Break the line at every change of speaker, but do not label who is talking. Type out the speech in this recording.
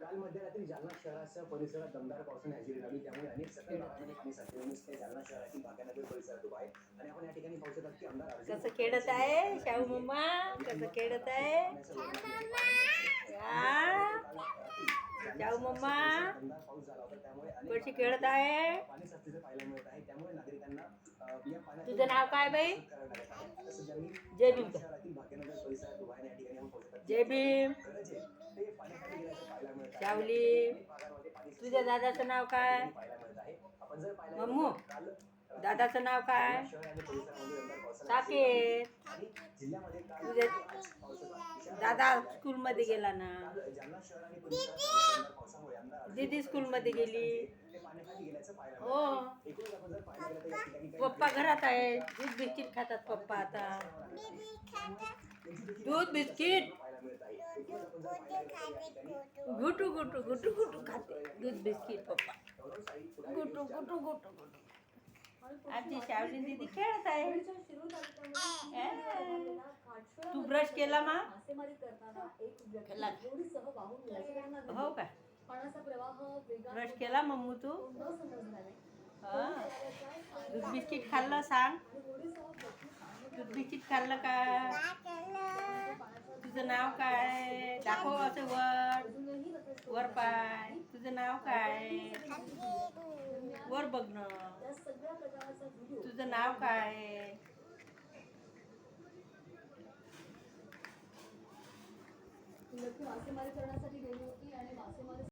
काल मध्यरात्री जालना शहरासह परिसरात दमदार पावसाने हजेरी लावली. त्यामुळे अनेक सखल भागामध्ये पाणी साचले नुसते. जालना शहरातील भाग्यनगर परिसरात उभा आहे. आणि आपण या ठिकाणी पाहू की आमदार
कसं खेळत आहे? शाहू मम्मा कसं खेळत आहे? शाहू मम्मा
पाऊस झाला होता त्यामुळे अनेक
कशी खेळत आहे?
पाणी साचलेलं पाहायला मिळत आहे. त्यामुळे नागरिकांना या
तुझं नाव काय बाई? जय भीम. जय भीम. शावली तुझ्या दादाचं नाव काय? मम्मू दादाचं नाव काय? साकेत. तुझे दादा स्कूलमध्ये गेला ना? दीदी! स्कूलमध्ये गेली.
पप्पा घर आता
है दूध बिस्किट खाता पप्पा आता. दूध बिस्किट. गुटू गुटू गुटू गुटू खाते. दूध बिस्किट पप्पा. गुटू गुटू गुटू घुटू. आमची शावली दिदी खेळत आहे. तू ब्रश केला मा? हो
का?
ब्रश केला मम्मू तू? हा. दूध बिस्किट खाल्लं सांग. दूध बिस्किट खाल्लं का? तुझं नाव काय? दाखव असं वर. वर पाय. तुझं नाव काय? वर बघ ना.
या सगळ्या प्रकाराचा व्हिडिओ
तुझं नाव काय?
मासेमारी करण्यासाठी गेली होती आणि मासेमारी